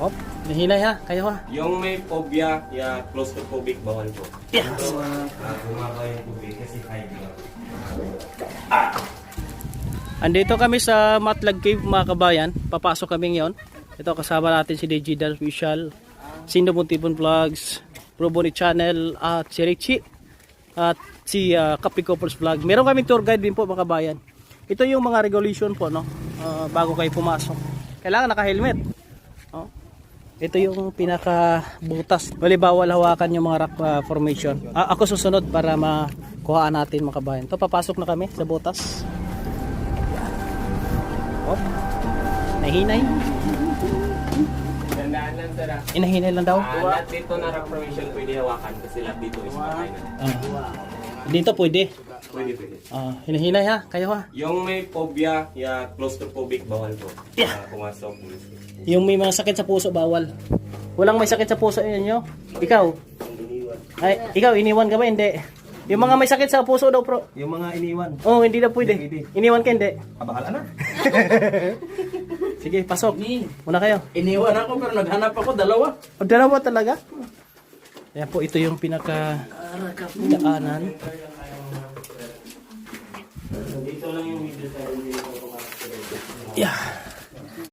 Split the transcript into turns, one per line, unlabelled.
Hop, nahinay ha, kayo ha.
Yung may phobia, ya claustrophobic, bawal po.
Yeah.
Ito, uh, bumaba yung tubig kasi high blood.
Andito kami sa Matlag Cave mga kabayan. Papasok kami ngayon. Ito kasama natin si DJ Dal Official, Sindo Montipon Vlogs, Roboni Channel at si Richie at si uh, Kapi Couples Vlog. Meron kaming tour guide din po mga kabayan. Ito yung mga regulation po no ah, bago kayo pumasok. Kailangan naka-helmet. Ito yung pinaka butas. Bali bawal hawakan yung mga rock ah, formation. Ah, ako susunod para makuhaan natin mga kabayan. Ito papasok na kami sa butas. Oh. Nahinay.
Tandaan lang sir ah.
Inahinay lang daw.
Lahat dito na rock formation pwede hawakan kasi lahat dito is na.
Ah. Dito pwede.
Pwede, pwede.
Ah, hinahinay ha, kayo ha.
Yung may phobia, ya claustrophobic, bawal po.
Yeah.
Ah, pumasok.
Yung may mga sakit sa puso bawal. Walang may sakit sa puso inyo. Ikaw. Ay, ikaw iniwan ka ba hindi? Yung mga may sakit sa puso daw pro.
Yung mga iniwan,
Oh, hindi na pwede.
Hindi.
Iniwan ka hindi.
kabahala na.
Sige, pasok. Muna kayo.
Iniwan ako pero naghanap ako dalawa.
O, dalawa talaga? Ayan po, ito yung pinaka daanan.
Dito lang yung middle sa pumasok.
Yeah.